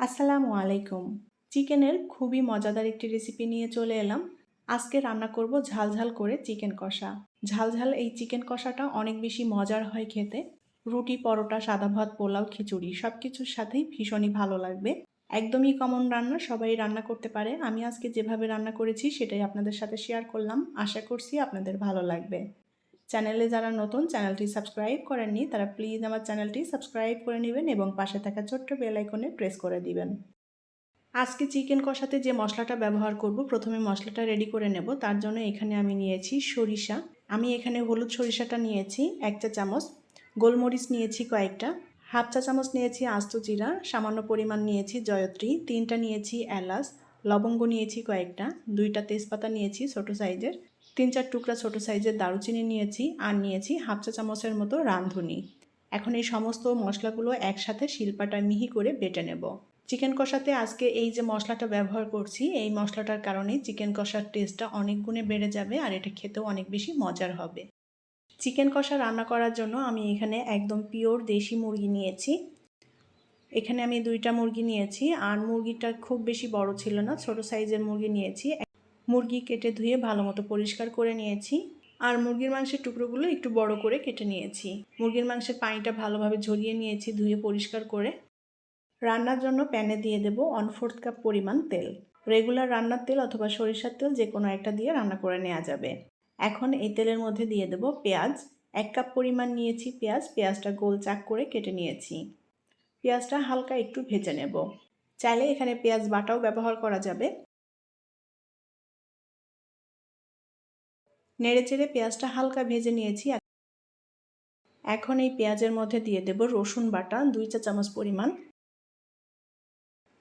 আসসালামু আলাইকুম। চিকেনের খুবই মজাদার একটি রেসিপি নিয়ে চলে এলাম। আজকে রান্না করব ঝাল ঝাল করে চিকেন কষা। ঝাল ঝাল এই চিকেন কষাটা অনেক বেশি মজার হয় খেতে। রুটি, পরোটা, সাদা ভাত, পোলাও, খিচুড়ি সব কিছুর সাথেই ভীষণই ভালো লাগবে। একদমই কমন রান্না, সবাই রান্না করতে পারে। আমি আজকে যেভাবে রান্না করেছি সেটাই আপনাদের সাথে শেয়ার করলাম। আশা করছি আপনাদের ভালো লাগবে। চ্যানেলে যারা নতুন, চ্যানেলটি সাবস্ক্রাইব করেননি, তারা প্লিজ আমার চ্যানেলটি সাবস্ক্রাইব করে নেবেন এবং পাশে থাকা ছোট্ট বেল আইকনে প্রেস করে দিবেন। আজকে চিকেন কষাতে যে মশলাটা ব্যবহার করব, প্রথমে মশলাটা রেডি করে নেব। তার জন্য এখানে আমি নিয়েছি সরিষা। আমি এখানে হলুদ সরিষাটা নিয়েছি, এক চা চামচ। গোলমরিচ নিয়েছি কয়েকটা। হাফ চা চামচ নিয়েছি আস্ত জিরা। সামান্য পরিমাণ নিয়েছি জয়ত্রী। তিনটা নিয়েছি এলাচ। লবঙ্গ নিয়েছি কয়েকটা। দুইটা তেজপাতা নিয়েছি ছোটো সাইজের। তিন চার টুকরা ছোটো সাইজের দারুচিনি নিয়েছি আর নিয়েছি হাফ চা চামচের মতো রাঁধুনি। এখন এই সমস্ত মশলাগুলো একসাথে শিল্পাটায় মিহি করে বেটে নেব। চিকেন কষাতে আজকে এই যে মশলাটা ব্যবহার করছি, এই মশলাটার কারণে চিকেন কষার টেস্টটা অনেক গুণে বেড়ে যাবে আর এটা খেতেও অনেক বেশি মজার হবে। চিকেন কষা রান্না করার জন্য আমি এখানে একদম পিওর দেশি মুরগি নিয়েছি। এখানে আমি দুইটা মুরগি নিয়েছি আর মুরগিটা খুব বেশি বড় ছিল না, ছোট সাইজের মুরগি নিয়েছি। মুরগি কেটে ধুয়ে ভালো মতো পরিষ্কার করে নিয়েছি। আর মুরগির মাংসের টুকরোগুলো একটু বড় করে কেটে নিয়েছি। মুরগির মাংসের পানিটা ভালোভাবে ঝরিয়ে নিয়েছি ধুয়ে পরিষ্কার করে। রান্নার জন্য প্যানে দিয়ে দেব ওয়ান ফোর্থ কাপ পরিমাণ তেল। রেগুলার রান্নার তেল অথবা সরিষার তেল যে কোনো একটা দিয়ে রান্না করে নেওয়া যাবে। এখন এই তেলের মধ্যে দিয়ে দেব পেঁয়াজ। এক কাপ পরিমাণ নিয়েছি পেঁয়াজ। পেঁয়াজটা গোল চাক করে কেটে নিয়েছি। পেঁয়াজটা হালকা একটু ভেজে নেব। চাইলে এখানে পেঁয়াজ বাটাও ব্যবহার করা যাবে। নেড়ে চেড়ে পেঁয়াজটা হালকা ভেজে নিয়েছি। এখন এই পেঁয়াজের মধ্যে দিয়ে দেব রসুন বাটা, দুই চা চামচ পরিমাণ।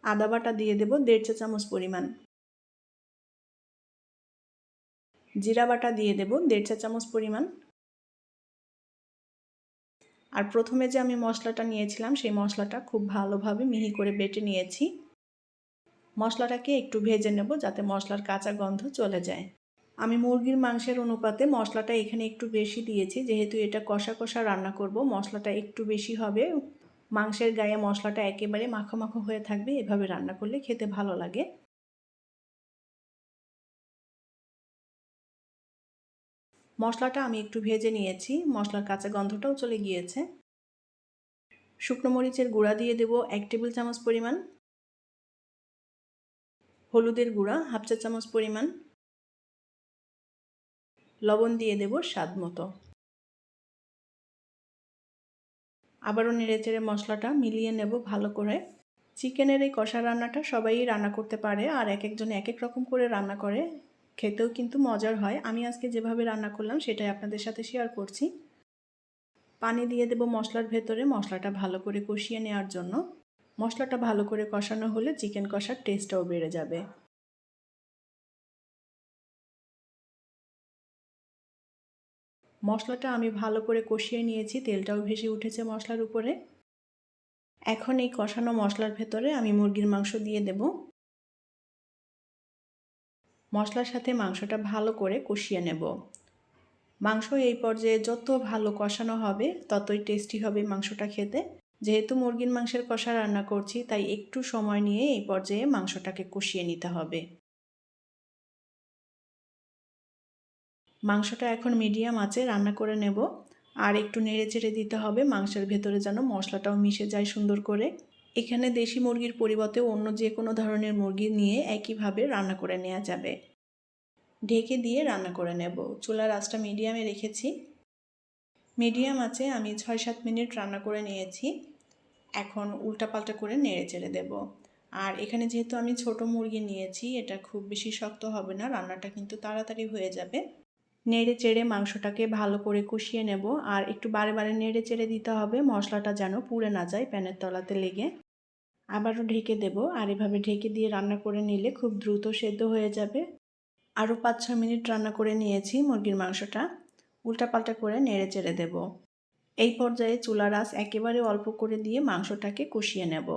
আদা বাটা দিয়ে দেব দেড় চা চামচ পরিমাণ। জিরা বাটা দিয়ে দেব দেড় চা চামচ পরিমাণ। আর প্রথমে যে আমি মশলাটা নিয়েছিলাম, সেই মশলাটা খুব ভালোভাবে মিহি করে বেটে নিয়েছি। মশলাটাকে একটু ভেজে নেব যাতে মশলার কাঁচা গন্ধ চলে যায়। আমি মুরগির মাংসের অনুপাতে মশলাটা এখানে একটু বেশি দিয়েছি, যেহেতু এটা কষা কষা রান্না করব, মশলাটা একটু বেশি হবে। মাংসের গায়ে মশলাটা একেবারে মাখো মাখো হয়ে থাকবে, এভাবে রান্না করলে খেতে ভালো লাগে। মশলাটা আমি একটু ভেজে নিয়েছি, মশলার কাঁচা গন্ধটাও চলে গিয়েছে। শুকনো মরিচের গুঁড়া দিয়ে দেব এক টেবিল চামচ পরিমাণ। হলুদের গুঁড়া, হাফ চা চামচ পরিমাণ। লবণ দিয়ে দেব স্বাদ মতো। আবারও নেড়ে চেড়ে মশলাটা মিলিয়ে নেব ভালো করে। চিকেনের এই কষা রান্নাটা সবাই রান্না করতে পারে আর এক একজন এক এক রকম করে রান্না করে। খেতেও কিন্তু মজার হয়। আমি আজকে যেভাবে রান্না করলাম সেটাই আপনাদের সাথে শেয়ার করছি। পানি দিয়ে দেব মশলার ভেতরে মশলাটা ভালো করে কষিয়ে নেওয়ার জন্য। মশলাটা ভালো করে কষানো হলে চিকেন কষার টেস্টটাও বেড়ে যাবে। মশলাটা আমি ভালো করে কষিয়ে নিয়েছি, তেলটাও ভেসে উঠেছে মশলার উপরে। এখন এই কষানো মশলার ভেতরে আমি মুরগির মাংস দিয়ে দেব। মশলার সাথে মাংসটা ভালো করে কষিয়ে নেব। মাংস এই পর্যায়ে যত ভালো কষানো হবে, ততই টেস্টি হবে মাংসটা খেতে। যেহেতু মুরগির মাংসের কষা রান্না করছি, তাই একটু সময় নিয়ে এই পর্যায়ে মাংসটাকে কষিয়ে নিতে হবে। মাংসটা এখন মিডিয়াম আছে, রান্না করে নেব। আর একটু নেড়ে চেড়ে দিতে হবে, মাংসের ভেতরে যেন মশলাটাও মিশে যায় সুন্দর করে। এখানে দেশি মুরগির পরিবর্তে অন্য যে কোনো ধরনের মুরগি নিয়ে একইভাবে রান্না করে নেওয়া যাবে। ঢেকে দিয়ে রান্না করে নেব। চুলার আঁচটা মিডিয়ামে রেখেছি। মিডিয়াম আছে, আমি ছয় সাত মিনিট রান্না করে নিয়েছি। এখন উল্টাপাল্টা করে নেড়ে চেড়ে দেব। আর এখানে যেহেতু আমি ছোট মুরগি নিয়েছি, এটা খুব বেশি শক্ত হবে না, রান্নাটা কিন্তু তাড়াতাড়ি হয়ে যাবে। নেড়ে চেড়ে মাংসটাকে ভালো করে কষিয়ে নেব। আর একটু বারে বারে নেড়ে চেড়ে দিতে হবে, মশলাটা যেন পুড়ে না যায় প্যানের তলাতে লেগে। আবারও ঢেকে দেব, আর এভাবে ঢেকে দিয়ে রান্না করে নিলে খুব দ্রুত সেদ্ধ হয়ে যাবে। আরও পাঁচ ছ মিনিট রান্না করে নিয়েছি মুরগির মাংসটা। উল্টাপাল্টা করে নেড়ে চেড়ে দেব। এই পর্যায়ে চুলার আঁচ একেবারে অল্প করে দিয়ে মাংসটাকে কষিয়ে নেব।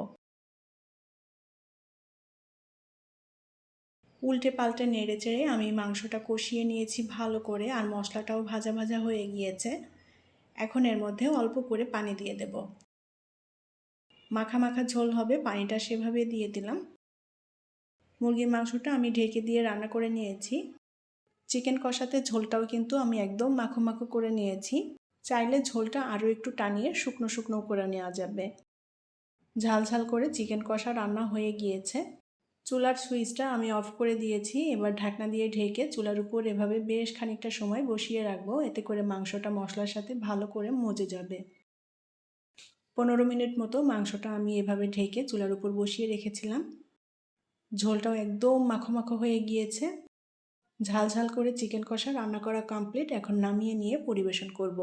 উল্টে পাল্টে নেড়ে চেড়ে আমি মাংসটা কষিয়ে নিয়েছি ভালো করে আর মশলাটাও ভাজা ভাজা হয়ে গিয়েছে। এখন এর মধ্যে অল্প করে পানি দিয়ে দেব। মাখা মাখা ঝোল হবে, পানিটা সেভাবে দিয়ে দিলাম। মুরগির মাংসটা আমি ঢেকে দিয়ে রান্না করে নিয়েছি। চিকেন কষাতে ঝোলটাও কিন্তু আমি একদম মাখো মাখো করে নিয়েছি। চাইলে ঝোলটা আরও একটু টানিয়ে শুকনো শুকনো করে নেওয়া যাবে। ঝাল ঝাল করে চিকেন কষা রান্না হয়ে গিয়েছে। চুলার সুইচটা আমি অফ করে দিয়েছি, এবার ঢাকনা দিয়ে ঢেকে চুলার উপর এভাবে বেশ খানিকটা সময় বসিয়ে রাখব, এতে করে মাংসটা মশলার সাথে ভালো করে মজে যাবে। পনেরো মিনিট মতো মাংসটা আমি এভাবে ঢেকে চুলার উপর বসিয়ে রেখেছিলাম। ঝোলটাও একদম মাখো মাখো হয়ে গিয়েছে। ঝাল ঝাল করে চিকেন কষা রান্না করা কমপ্লিট এখন নামিয়ে নিয়ে পরিবেশন করব।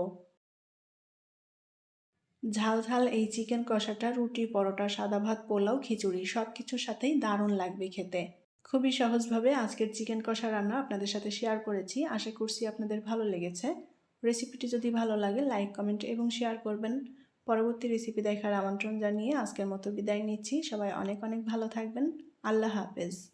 ঝাল ঝাল এই চিকেন কষাটা, রুটি, পরোটা, সাদা ভাত, পোলাও, খিচুড়ি সব কিছুর সাথেই দারুণ লাগবে খেতে। খুবই সহজভাবে আজকের চিকেন কষা রান্না আপনাদের সাথে শেয়ার করেছি। আশা করছি আপনাদের ভালো লেগেছে। রেসিপিটি যদি ভালো লাগে লাইক কমেন্ট এবং শেয়ার করবেন। পরবর্তী রেসিপি দেখার আমন্ত্রণ জানিয়ে আজকের মতো বিদায় নিচ্ছি। সবাই অনেক অনেক ভালো থাকবেন। আল্লাহ হাফেজ।